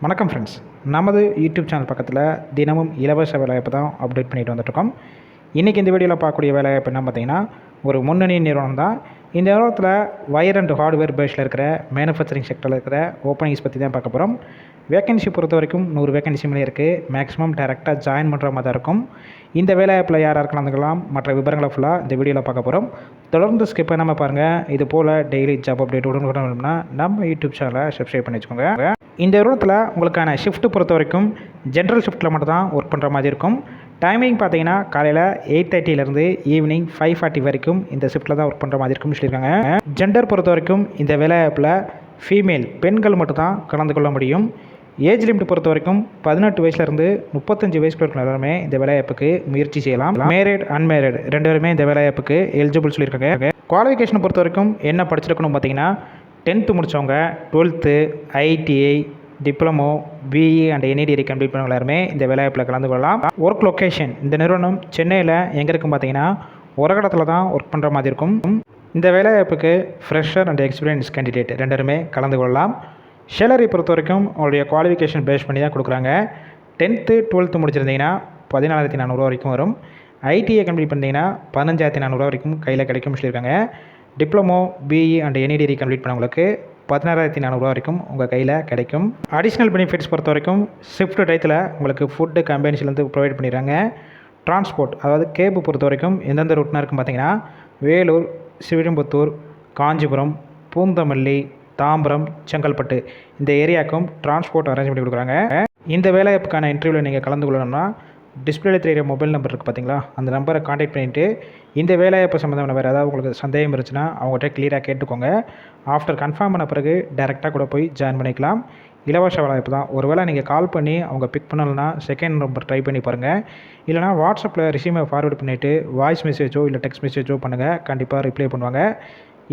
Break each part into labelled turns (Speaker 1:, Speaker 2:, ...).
Speaker 1: வணக்கம் ஃப்ரெண்ட்ஸ் நமது YouTube channel பக்கத்தில் தினமும் இலவச வேலைவாய்ப்பு தான் அப்டேட் பண்ணிட்டு வந்துட்டுருக்கோம் இன்றைக்கி இந்த வீடியோவில் பார்க்கக்கூடிய வேலைவாய்ப்பு என்ன பார்த்தீங்கன்னா ஒரு முன்னணி நிறுவனம் தான் இந்த நிறுவனத்தில் வயர் அண்ட் ஹார்ட்வேர் பேஸில் இருக்கிற மேனுஃபேக்சரிங் செக்டரில் இருக்கிற ஓப்பனிங்ஸ் பற்றி தான் பார்க்க போகிறோம் வேகன்சி பொறுத்த வரைக்கும் நூறு வேகன்சி மேலே இருக்குது மேக்ஸிமம் டேரெக்டாக ஜாயின் பண்ணுற மாதிரி தான் இருக்கும். இந்த வேலைவாய்ப்பில் யார் யார் கலந்துக்கலாம் மற்ற விவரங்களை ஃபுல்லாக இந்த வீடியோவில் பார்க்க போகிறோம் தொடர்ந்து ஸ்கிப் பண்ணாமல் பாருங்கள் இது போல் டெய்லி ஜாப் அப்டேட் உடனுக்குடன் வேணும்னா நம்ம யூடியூப் சேனலை சப்ஸ்கிரைப் பண்ணி வச்சுக்கோங்க. இந்த நிறுவனத்தில் உங்களுக்கான ஷிஃப்ட் பொறுத்த வரைக்கும் ஜென்ரல் ஷிஃப்ட்டில் மட்டும் தான் ஒர்க் பண்ணுற மாதிரி இருக்கும். டைமிங் பார்த்தீங்கன்னா காலையில் எயிட் தேர்ட்டிலேருந்து ஈவினிங் ஃபைவ் ஃபார்ட்டி வரைக்கும் இந்த ஷிஃப்ட்டில் தான் ஒர்க் பண்ணுற மாதிரி இருக்கும்னு சொல்லியிருக்காங்க. ஜெண்டர் பொறுத்த வரைக்கும் இந்த வேலைவாய்ப்பில் ஃபீமேல் பெண்கள் மட்டும்தான் கலந்து கொள்ள முடியும். ஏஜ் லிமிட் பொறுத்த வரைக்கும் பதினெட்டு வயசுலேருந்து முப்பத்தஞ்சு வயசுக்குள்ள இருக்கிற எல்லாருமே இந்த வேலைவாய்ப்புக்கு முயற்சி செய்யலாம். மேரிட் அன்மேரிட் ரெண்டு பேருமே இந்த வேலைவாய்ப்புக்கு எலிஜிபிள் சொல்லியிருக்காங்க. குவாலிஃபிகேஷனை பொறுத்த வரைக்கும் என்ன படிச்சிருக்கணும் பார்த்தீங்கன்னா டென்த்து முடித்தவங்க twelfth ITI diploma BE and NETI complete பண்ணவங்க எல்லாருமே இந்த வேலைவாய்ப்பில் கலந்து கொள்ளலாம். ஒர்க் லொக்கேஷன் இந்த நிறுவனம் சென்னையில் எங்கே இருக்கும் பார்த்தீங்கன்னா உரகடத்தில் தான் ஒர்க் பண்ணுற மாதிரி இருக்கும். இந்த வேலைவாய்ப்புக்கு ஃப்ரெஷர் அண்ட் எக்ஸ்பீரியன்ஸ் கேண்டிடேட் ரெண்டருமே கலந்து கொள்ளலாம். சேலரி பொறுத்த வரைக்கும் உங்களுடைய குவாலிஃபிகேஷன் பேஸ் பண்ணி தான் கொடுக்குறாங்க. டென்த்து டுவெல்த்து முடிச்சிருந்தீங்கன்னா பதினாலாயிரத்தி நானூறுரூவா வரைக்கும் வரும். ஐடிஐ கம்ப்ளீட் பண்ணிங்கன்னா பதினஞ்சாயிரத்தி நானூறுரூவா வரைக்கும் கையில் கிடைக்கும்னு சொல்லியிருக்காங்க. Diploma BE and NETI complete பண்ணவங்களுக்கு பதினாறாயிரத்தி நானூறுரூவா வரைக்கும் உங்கள் கையில் கிடைக்கும். அடிஷ்னல் பெனிஃபிட்ஸ் பொறுத்த வரைக்கும் ஷிஃப்ட் டயத்தில் உங்களுக்கு ஃபுட்டு கம்பெனிஸ்லேருந்து ப்ரொவைட் பண்ணிடுறாங்க. டிரான்ஸ்போர்ட் அதாவது கேபு பொறுத்த வரைக்கும் எந்தெந்த ரூட்னா இருக்கும் பார்த்தீங்கன்னா வேலூர் சிவிடம்புத்தூர் காஞ்சிபுரம் பூந்தமல்லி தாம்பரம் செங்கல்பட்டு இந்த ஏரியாவுக்கும் டிரான்ஸ்போர்ட் அரேஞ்ச் பண்ணி கொடுக்குறாங்க. இந்த வேலைவாய்ப்புக்கான இன்டர்வியூவில் நீங்கள் கலந்து கொள்ளணும்னா டிஸ்பிளேல தெரிய மொபைல் நம்பர் இருக்குது பார்த்தீங்களா? அந்த நம்பரை காண்டாக்ட் பண்ணிவிட்டு இந்த வேலைவாய்ப்பு சம்மந்தமான வேறு ஏதாவது உங்களுக்கு சந்தேகம் இருந்துச்சுன்னா அவங்ககிட்ட கிளியராக கேட்டுக்கோங்க. ஆஃப்டர் கன்ஃபார்ம் பண்ண பிறகு டேரெக்டாக கூட போய் ஜாயின் பண்ணிக்கலாம். இலவச வேலைவாய்ப்பு தான். ஒருவேளை நீங்கள் கால் பண்ணி அவங்க பிக் பண்ணலைன்னா செகண்ட் நம்பர் ட்ரை பண்ணி பாருங்கள் இல்லைனா வாட்ஸ்அப்பில் ரிசீமை ஃபார்வேர்ட் பண்ணிவிட்டு வாய்ஸ் மெசேஜோ இல்லை டெக்ஸ்ட் மெசேஜோ பண்ணுங்கள் கண்டிப்பாக ரிப்ளை பண்ணுவாங்க.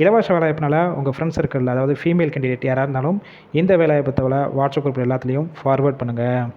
Speaker 1: இலவச வேலைவாய்ப்புனால உங்கள் ஃப்ரெண்ட்ஸ் சர்க்கிளில் அதாவது ஃபீமேல் கேண்டிடேட் யாராக இருந்தாலும் இந்த வேலைவாய்ப்பு தவிர வாட்ஸ்அப் குரூப் எல்லாத்துலேயும் ஃபார்வர்ட் பண்ணுங்கள்